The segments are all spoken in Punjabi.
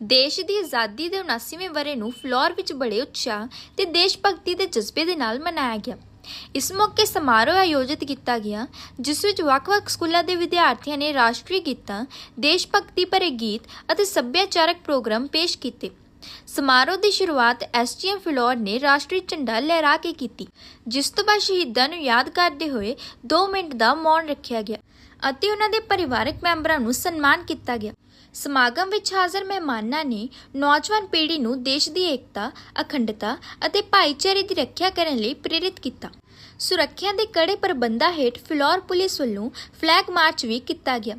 ਦੇਸ਼ ਦੀ ਆਜ਼ਾਦੀ ਦੇ 79ਵੇਂ ਵਰ੍ਹੇ ਨੂੰ ਫਲੋਰ ਵਿੱਚ ਬੜੇ ਉਤਸ਼ਾਹ ਤੇ ਦੇਸ਼ ਭਗਤੀ ਦੇ ਜਜ਼ਬੇ ਦੇ ਨਾਲ ਮਨਾਇਆ ਗਿਆ। ਇਸ ਮੌਕੇ ਸਮਾਰੋਹ ਆਯੋਜਿਤ ਕੀਤਾ ਗਿਆ, ਜਿਸ ਵਿੱਚ ਵੱਖ-ਵੱਖ ਸਕੂਲਾਂ ਦੇ ਵਿਦਿਆਰਥੀਆਂ ਨੇ ਰਾਸ਼ਟਰੀ ਗੀਤਾਂ, ਦੇਸ਼ ਭਗਤੀ ਭਰੇ ਗੀਤ ਅਤੇ ਸੱਭਿਆਚਾਰਕ ਪ੍ਰੋਗਰਾਮ ਪੇਸ਼ ਕੀਤੇ। ਸਮਾਰੋਹ ਦੀ ਸ਼ੁਰੂਆਤ ਐਸਜੀਐਮ ਫਲੋਰ ਨੇ ਰਾਸ਼ਟਰੀ ਝੰਡਾ ਲਹਿਰਾ ਕੇ ਕੀਤੀ, ਜਿਸ ਤੋਂ ਬਾਅਦ ਸ਼ਹੀਦਾਂ ਨੂੰ ਯਾਦ ਕਰਦੇ ਹੋਏ 2 ਮਿੰਟ ਦਾ ਮੌਨ ਰੱਖਿਆ ਗਿਆ। ਅਤੇ ਉਹਨਾਂ ਦੇ ਪਰਿਵਾਰਕ ਮੈਂਬਰਾਂ ਨੂੰ ਸਨਮਾਨ ਕੀਤਾ ਗਿਆ ਸਮਾਗਮ ਵਿੱਚ ਹਾਜ਼ਰ ਮਹਿਮਾਨਾਂ ਨੇ ਨੌਜਵਾਨ ਪੀੜ੍ਹੀ ਨੂੰ ਦੇਸ਼ ਦੀ ਏਕਤਾ, ਅਖੰਡਤਾ ਅਤੇ ਭਾਈਚਾਰੇ ਦੀ ਰੱਖਿਆ ਕਰਨ ਲਈ ਪ੍ਰੇਰਿਤ ਕੀਤਾ। ਸੁਰੱਖਿਆ ਦੇ ਕੜੇ ਪ੍ਰਬੰਧਾਂ ਹੇਠ ਫਿਲੌਰ ਪੁਲਿਸ ਵੱਲੋਂ ਫਲੈਗ ਮਾਰਚ ਵੀ ਕੀਤਾ ਗਿਆ।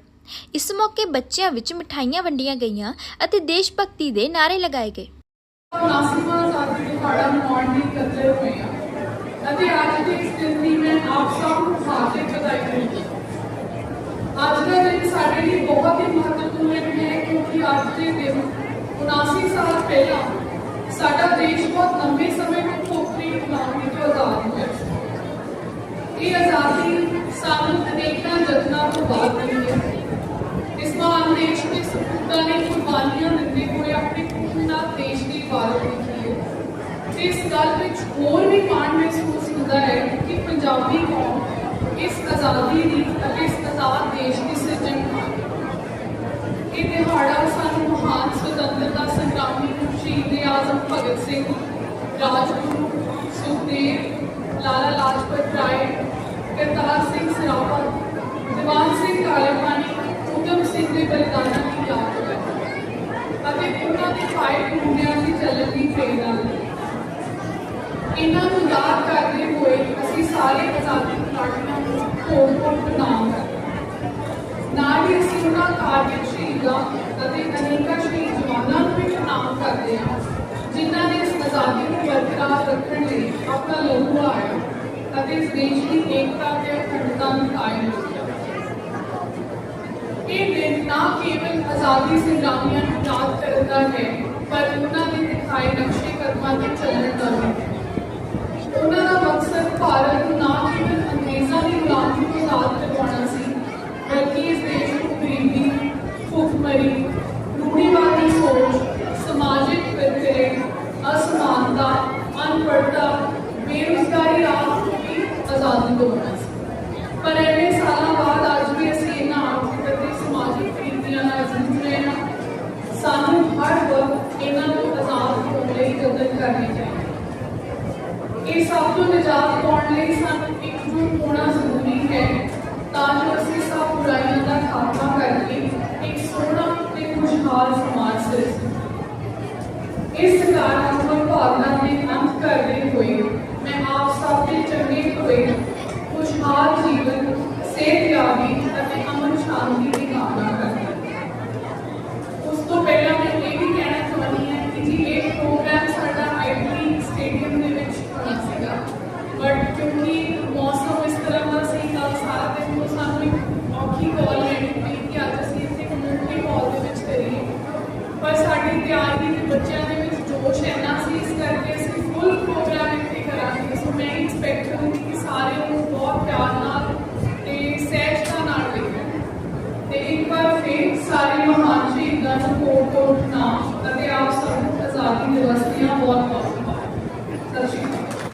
ਇਸ ਮੌਕੇ ਬੱਚਿਆਂ ਵਿੱਚ ਮਠਾਈਆਂ ਵੰਡੀਆਂ ਗਈਆਂ ਅਤੇ ਦੇਸ਼ ਭਗਤੀ ਦੇ ਨਾਅਰੇ ਲਗਾਏ ਗਏ। ਨਾਸਿਮਾ ਆਜ਼ਾਦੀ ਦਿਹਾੜਾ ਮਨਾਉਣ ਲਈ ਇਕੱਠੇ ਹੋਏ ਪਹਿਲਾਂ ਸਾਡਾ ਦੇਸ਼ ਬਹੁਤ ਲੰਬੇ ਸਮੇਂ ਤੋਂ ਖੋਖਰੀ ਗੁਲਾਮੀ ਤੋਂ ਆਜ਼ਾਦ ਹੋਇਆ ਸੀ ਇਹ ਆਜ਼ਾਦੀ ਸਾਨੂੰ ਅਨੇਕਾਂ ਯਤਨਾਂ ਤੋਂ ਬਾਅਦ ਮਿਲੀ ਹੈ ਇਸ ਮਹਾਨ ਦੇਸ਼ ਦੇ ਸਪੂਤਾਂ ਨੇ ਕੁਰਬਾਨੀਆਂ ਦਿੰਦੇ ਹੋਏ ਆਪਣੇ ਖੂਨ ਨਾਲ ਦੇਸ਼ ਦੀ ਇਬਾਦਤ ਕੀਤੀ ਹੈ ਤੇ ਇਸ ਗੱਲ ਵਿੱਚ ਹੋਰ ਵੀ ਮਾਣ ਮਹਿਸੂਸ ਹੁੰਦਾ ਹੈ ਕਿ ਪੰਜਾਬੀ ਕੌਮ ਇਸ ਆਜ਼ਾਦੀ ਦੀ ਅਤੇ ਇਸ ਆਜ਼ਾਦ ਦੇਸ਼ ਦੀ ਸਿਰਜਣਹਾਰ ਹੈ ਇਹ ਦਿਹਾੜਾ ਸਾਨੂੰ ਮਹਾਨ ਸੁਤੰਤਰਤਾ ਸੰਗਰਾਮੀ ਸ਼ਹੀਦ ਆਜ਼ਮ ਭਗਤ ਸਿੰਘ, ਰਾਜਗੁਰੂ ਸੁਖਦੇਵ, ਲਾਲਾ ਲਾਜਪਤ ਰਾਏ, ਕਰਤਾਰ ਸਿੰਘ ਸਰਾਭਾ, ਦੀਵਾਨ ਸਿੰਘ ਕਾਲੇਪਾਨੀ ਉਦਮ ਸਿੰਘ ਦੇ ਬਲੀਦਾਨਾਂ ਦੀ ਯਾਦ ਹੈ ਅਤੇ ਉਹਨਾਂ ਦੇ ਫਾਇਰ ਮੁੰਡਿਆਂ ਦੀ ਚੱਲਣ ਦੀ ਪ੍ਰੇਰਨਾ ਲਈ ਇਹਨਾਂ ਨੂੰ ਯਾਦ ਕਰਦੇ ਹੋਏ ਅਸੀਂ ਸਾਰੇ ਆਜ਼ਾਦੀ ਘੁਲਾਟੀਆਂ ਨੂੰ ਕੋਟ ਕੋਟ ਪ੍ਰਣਾਮ ਕਰਦੇ ਨਾਲ ਹੀ ਅਸੀਂ ਉਹਨਾਂ ਕਾਰਜ ਸ਼ਹੀਦਾਂ ਅਤੇ ਅਨੇਕਾਂ ਕਰਦੇ ਹਾਂ ਜਿਨ੍ਹਾਂ ਨੇ ਇਸ ਆਜ਼ਾਦੀ ਨੂੰ ਬਰਕਰਾਰ ਰੱਖਣ ਲਈ ਆਪਣਾ ਲਹੂ ਲਾਇਆ ਅਤੇ ਇਸ ਦੇਸ਼ ਦੀ ਏਕਤਾ ਤੇ ਅਖੰਡਤਾ ਨੂੰ ਕਾਇਮ ਰੱਖਿਆ ਇਹ ਦਿਨ ਨਾ ਕੇਵਲ ਆਜ਼ਾਦੀ ਸੰਗਰਾਮੀਆਂ ਨੂੰ ਯਾਦ ਕਰਨ ਦਾ ਹੈ ਪਰ ਉਹਨਾਂ ਦੇ ਦਿਖਾਏ ਨਕਸ਼ੇ ਕਦਮਾਂ ਤੇ ਚੱਲਣ ਦਾ ਵੀ ਹੈ ਉਹਨਾਂ ਦਾ ਮਕਸਦ ਭਾਰਤ ਨੂੰ ਨਾ ਕੇਵਲ ਅੰਗਰੇਜ਼ਾਂ ਦੀ ਗੁਲਾਮੀ ਤੋਂ ਆਜ਼ਾਦ ਕਰਵਾਉਣਾ ਸੀ ਬਲਕਿ ਇਸ ਦੇਸ਼ ਨੂੰ ਗਰੀਬੀ ਭੁੱਖਮਰੀ ਰੂੜੀਵਾਦੀ ਸੋਚ ਸਮਾਜਿਕ ਵਿਤਕਰੇ ਅਸਮਾਨਤਾ ਅਨਪੜ੍ਹਤਾ ਬੇਰੁਜ਼ਗਾਰੀ ਆਦਿ ਤੋਂ ਵੀ ਆਜ਼ਾਦੀ ਸੀ। ਪਰ ਇੰਨੇ ਸਾਲਾਂ ਬਾਅਦ ਅੱਜ ਵੀ ਅਸੀਂ ਇਹਨਾਂ ਆਰਥਿਕ ਅਤੇ ਸਮਾਜਿਕ ਕ੍ਰਾਂਤੀਆਂ ਨਾਲ ਜੂਝ ਰਹੇ ਹਾਂ। ਸਾਨੂੰ ਹਰ ਵਕਤ ਇਹਨਾਂ ਨੂੰ ਆਜ਼ਾਦ ਹੋਣ ਲਈ ਯਤਨ ਕਰਨੇ ਚਾਹੀਦੇ। ਇਹ ਸਭ ਤੋਂ ਨਿਜਾਤ ਪਾਉਣ ਲਈ ਸਾਨੂੰ ਇਕਜੁੱਟ ਹੋਣਾ ਜ਼ਰੂਰੀ ਹੈ ਤਾਂ ਜੋ ਅਸੀਂ ਸਭ ਬੁਰਾਈਆਂ ਦਾ ਖਾਤਮਾ ਕਰਕੇ ਇੱਕ ਸੋਹਣਾ ਤੇ ਖੁਸ਼ਹਾਲ ਸਮਾਜ ਸਿਰਜੀਏ ਇਸ ਸਕਾਰਾਤਮਕ ਭਾਵਨਾ ਦੇ ਅੰਤ ਕਰਦੇ ਹੋਏ ਮੈਂ ਆਪ ਸਭ ਦੇ ਚੰਗੇ